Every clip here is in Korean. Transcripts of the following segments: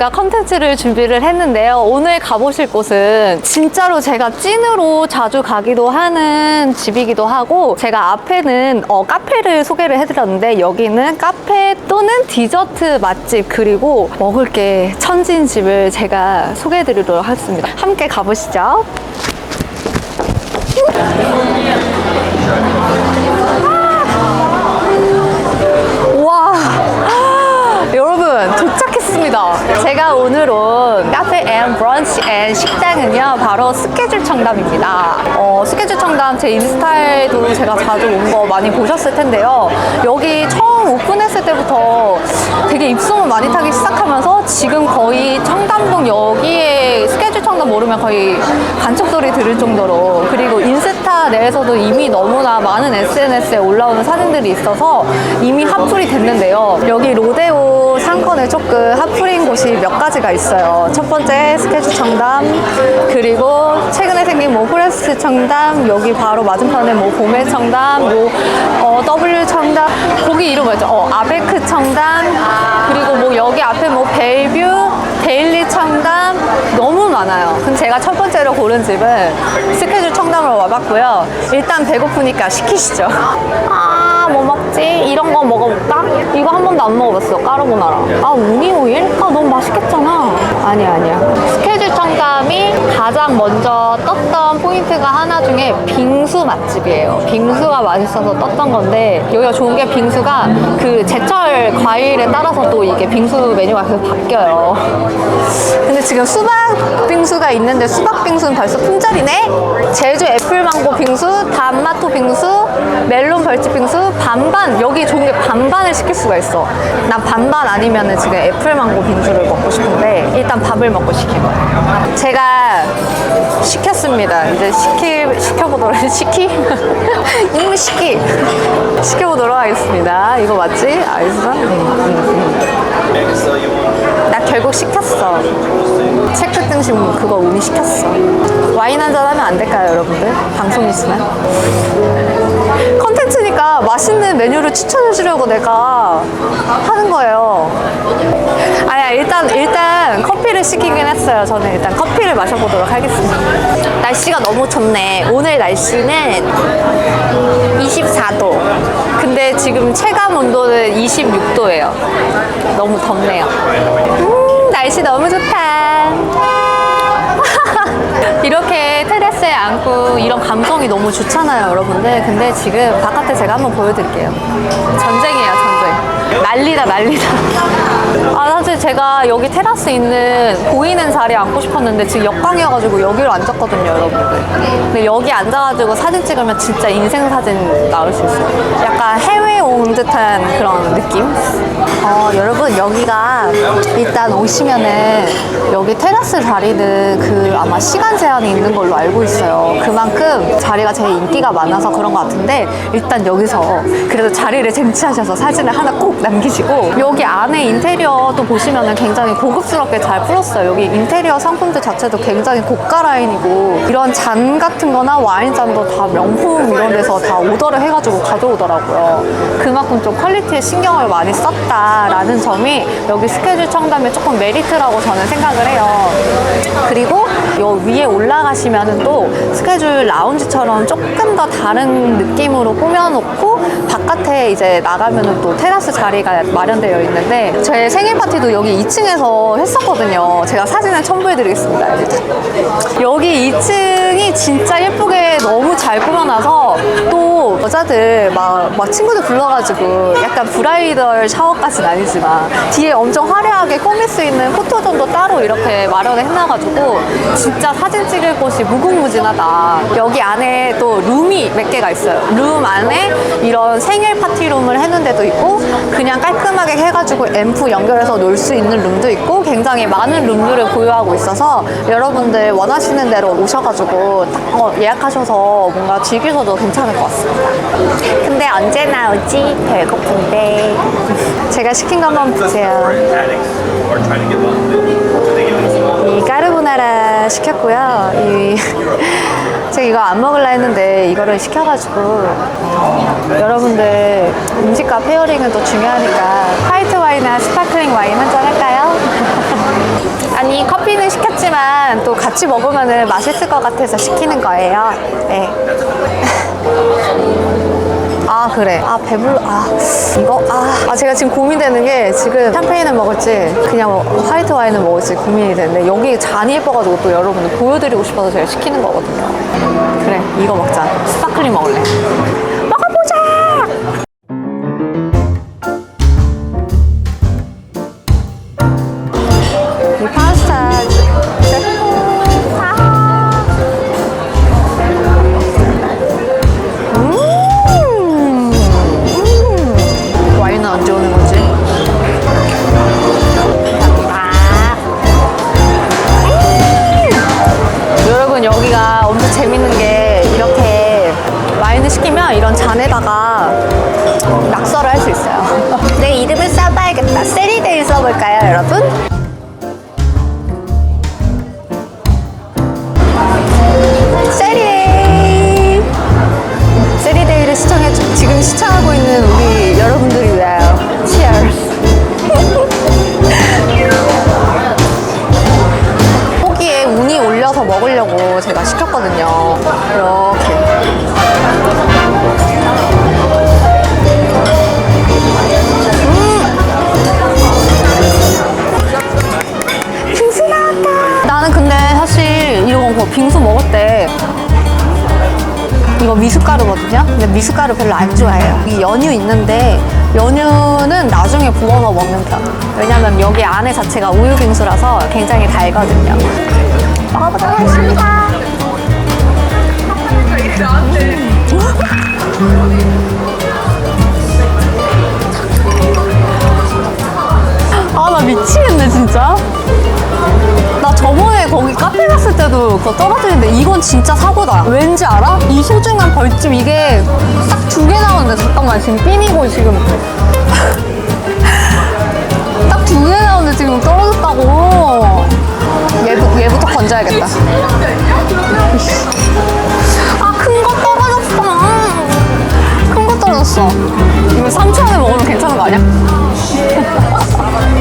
저희가 컨텐츠를 준비를 했는데요. 오늘 가보실 곳은 진짜로 제가 찐으로 자주 가기도 하는 집이기도 하고 제가 앞에는 어, 카페를 소개를 해드렸는데 여기는 카페 또는 디저트 맛집 그리고 먹을 게 천진 집을 제가 소개해드리도록 하겠습니다. 함께 가보시죠. 오늘 온 카페 앤 브런치 앤 식당은요 바로 스케줄 청담입니다. 어, 스케줄 청담 제 인스타에도 제가 자주 온 거 많이 보셨을 텐데요. 여기 처음 오픈했을 때부터 되게 입소문 많이 타기 시작하면서 지금 거의 청담동 여기에 스케줄 청담 모르면 거의 간첩 소리 들을 정도로 그리고 인스타 내에서도 이미 너무나 많은 SNS에 올라오는 사진들이 있어서 이미 핫플이 됐는데요. 여기 로데오 상권에 조금 핫플인 곳이 몇 가지가 있어요. 첫 번째 스케줄 청담 그리고 최근에 생긴 뭐 프레스 청담 여기 바로 맞은편에 뭐 봄의 청담 뭐 어, W 청담 거기 이름 뭐였죠? 어, 아베크 청담 그리고 뭐 여기 앞에 뭐 벨뷰 데일리 청담 많아요. 근데 제가 첫 번째로 고른 집은 스케줄 청담으로 와봤고요. 일단 배고프니까 시키시죠. 아, 뭐 먹지? 이런 거 먹어볼까? 이거 한 번도 안 먹어봤어. 까르보나라. 아, 우니 오일? 아, 너무 맛있겠잖아. 아니야, 아니야. 스케줄 청담이 가장 먼저 떴던 포인트가 하나 중에 빙수 맛집이에요. 빙수가 맛있어서 떴던 건데 여기가 좋은 게 빙수가 그 제철 과일에 따라서 또 이게 빙수 메뉴가 계속 바뀌어요. 근데 지금 수박 빙수가 있는데 수박 빙수는 벌써 품절이네? 제주 애플망고 빙수, 단마토 빙수, 멜론 벌집 빙수, 반반. 여기 좋은 게 반반을 시킬 수가 있어. 난 반반 아니면은 지금 애플망고 빙수를 먹고 싶은데 일단 밥을 먹고 시킨 거예요. 제가 시켰습니다. 이제 시키, 시켜보도록, 시키? 이미 시키. 시켜보도록 하겠습니다. 이거 맞지? 알겠어? 나 결국 시켰어. 체크 등심 그거 운이 시켰어. 와인 한잔 하면 안 될까요, 여러분들? 방송 있으면? 컨텐츠니까 맛있는 메뉴를 추천해 주려고 내가 하는 거예요. 아니야, 일단, 일단 커피를 시키긴 했어요. 저는 일단 커피를 마셔보도록 하겠습니다. 날씨가 너무 좋네. 오늘 날씨는 24도. 근데 지금 체감 온도는 26도예요. 너무 덥네요. 음, 날씨 너무 좋다. 이렇게 테라스에 앉고 이런 감성이 너무 좋잖아요, 여러분들. 근데 지금 바깥에 제가 한번 보여드릴게요. 전쟁이에요, 전쟁. 난리다, 난리다. 아, 사실 제가 여기 테라스 있는 보이는 자리에 앉고 싶었는데 지금 역광이어가지고 여기로 앉았거든요, 여러분들. 근데 여기 앉아가지고 사진 찍으면 진짜 인생 사진 나올 수 있어요. 약간 해외 온 듯한 그런 느낌? 어, 여러분, 여기가 일단 오시면은 여기 테라스 자리는 그 아마 시간 제한이 있는 걸로 알고 있어요. 그만큼 자리가 제일 인기가 많아서 그런 것 같은데 일단 여기서 그래도 자리를 쟁취하셔서 사진을 하나 꼭 남기시고 여기 안에 인테리어도 보시면은 굉장히 고급스럽게 잘 풀었어요. 여기 인테리어 상품들 자체도 굉장히 고가 라인이고 이런 잔 같은 거나 와인잔도 다 명품 이런 데서 다 오더를 해가지고 가져오더라고요. 그만큼 좀 퀄리티에 신경을 많이 썼다 라는 점이 여기 스케줄 청담의 조금 메리트라고 저는 생각을 해요. 그리고 요 위에 올라가시면은 또 스케줄 라운지처럼 조금 더 다른 느낌으로 꾸며놓고 바깥에 이제 나가면은 또 테라스 자리가 마련되어 있는데 제 생일 파티도 여기 2층에서 했었거든요. 제가 사진을 첨부해드리겠습니다. 여기 2층이 진짜 예쁘게 너무 잘 꾸며놔서 또 여자들 막, 막 친구들 불러가지고 약간 브라이덜 샤워 까지는 아니지만 뒤에 엄청 화려하게 꾸밀 수 있는 포토존도 따로 이렇게 마련을 해놔가지고 진짜 사진 찍을 곳이 무궁무진하다. 여기 안에 또 룸이 몇 개가 있어요. 룸 안에 이런 생일 파티룸을 해놓은 데도 있고 그냥 깔끔하게 해가지고 앰프 연결해서 놀 수 있는 룸도 있고 굉장히 많은 룸들을 보유하고 있어서 여러분들 원하시는 대로 오셔가지고 딱 어, 예약하셔서 뭔가 즐기셔도 괜찮을 것 같습니다. 근데 언제 나 오지? 배고픈데. 제가 시킨 거 한번 보세요. 이 까르보나라 시켰고요. 이 제가 이거 안 먹을라 했는데 이거를 시켜가지고 어, 여러분들 음식과 페어링은 또 중요하니까 화이트 와인이나 스파클링 와인 한 잔 할까요? 시켰지만 또 같이 먹으면 맛있을 것 같아서 시키는 거예요. 네. 아 그래. 아 배불러. 아 이거? 아, 아 제가 지금 고민되는 게 지금 샴페인을 먹을지 그냥 뭐 화이트 와인을 먹을지 고민이 되는데 여기 잔이 예뻐가지고 또 여러분들 보여드리고 싶어서 제가 시키는 거거든요. 그래 이거 먹자. 스파클링 먹을래 미숫가루 별로 안 좋아해요. 이 연유 있는데 연유는 나중에 부어서 먹는 편. 왜냐면 여기 안에 자체가 우유 빙수라서 굉장히 달거든요. 먹어보도록 하겠습니다. 아, 나 미치겠네, 진짜. 나 저번에 거기 카페 갔을 때도 그거 떨어뜨리는데 이건 진짜 사고다. 왠지 알아? 이 소중한 벌집 이게 딱 두 개 나오는데 잠깐만 지금 삐미고 지금 딱 두 개 나오는데 지금 떨어졌다고. 얘부, 얘부터 건져야겠다. 아, 큰 거 떨어졌어. 큰 거 떨어졌어. 이거 3초 안에 먹으면 괜찮은 거 아니야?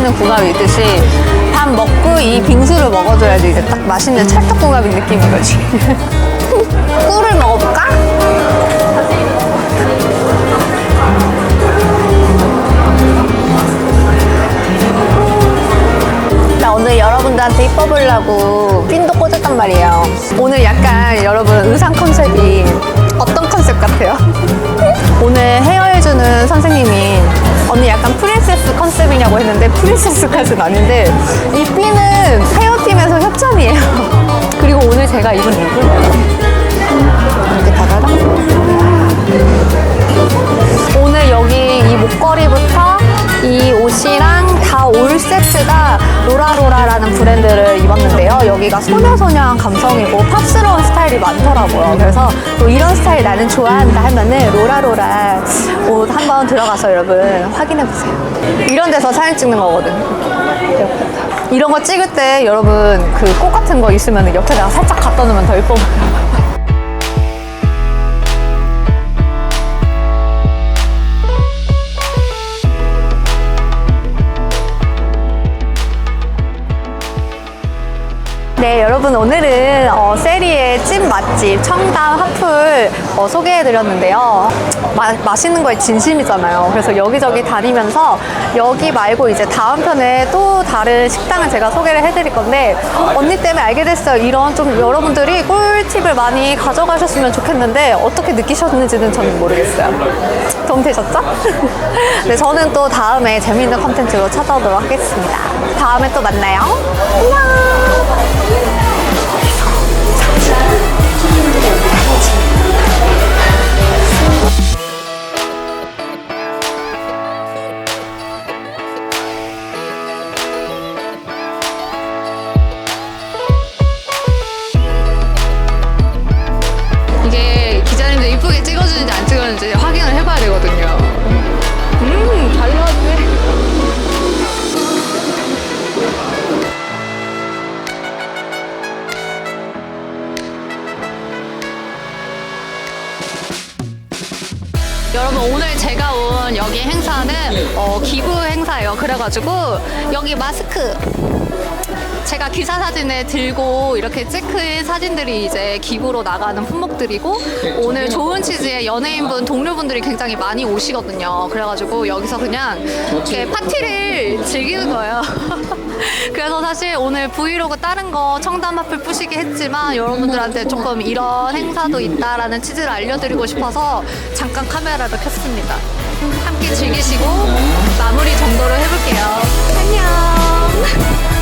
맛있는 궁합이 있듯이 밥 먹고 이 빙수를 먹어줘야지 이제 딱 맛있는 찰떡 궁합이 느낌인 거지. 꿀을 먹어볼까? 나 오늘 여러분들한테 이뻐 보려고 핀도 꽂았단 말이에요. 오늘 약간 여러분 의상 컨셉이 어떤 컨셉 같아요? 오늘 헤어 해주는 선생님이 언니 약간 프린세스 컨셉이냐고 했는데 프린세스까지는 아닌데 이 핀은 헤어팀에서 협찬이에요. 그리고 오늘 제가 입은 룩은 이렇게 다다다 오늘 여기 이 목걸이부터 이 옷이랑 다 올 세트가 로라로라라는 브랜드를 입었는데요. 여기가 소녀소녀한 감성이고 팝스러운 스타일이 많더라고요. 그래서 또 이런 스타일 나는 좋아한다 하면은 로라로라 옷 한번 들어가서 여러분 확인해 보세요. 이런 데서 사진 찍는 거거든. 이렇게. 이런 거 찍을 때 여러분 그 꽃 같은 거 있으면 옆에다가 살짝 갖다 놓으면 더 예뻐 보여요. 네, 여러분 오늘은 어, 세리 의 찐 맛집 청담 하풀 어, 소개해드렸는데요. 마, 맛있는 거에 진심이잖아요. 그래서 여기저기 다니면서 여기 말고 이제 다음 편에 또 다른 식당을 제가 소개를 해드릴 건데 언니 때문에 알게 됐어요. 이런 좀 여러분들이 꿀팁을 많이 가져가셨으면 좋겠는데 어떻게 느끼셨는지는 저는 모르겠어요. 도움 되셨죠? 네, 저는 또 다음에 재미있는 컨텐츠로 찾아오도록 하겠습니다. 다음에 또 만나요. 안녕! 기부 행사예요. 그래가지고 여기 마스크 제가 기사 사진에 들고 이렇게 체크인 사진들이 이제 기부로 나가는 품목들이고 오늘 좋은 치즈에 연예인분 동료분들이 굉장히 많이 오시거든요. 그래가지고 여기서 그냥 이렇게 파티를 즐기는 거예요. 그래서 사실 오늘 브이로그 다른 거 청담 앞을 뿌시게 했지만 여러분들한테 조금 이런 행사도 있다라는 치즈를 알려드리고 싶어서 잠깐 카메라를 켰습니다. 함께 즐기시고 마무리 정도로 해볼게요. 안녕!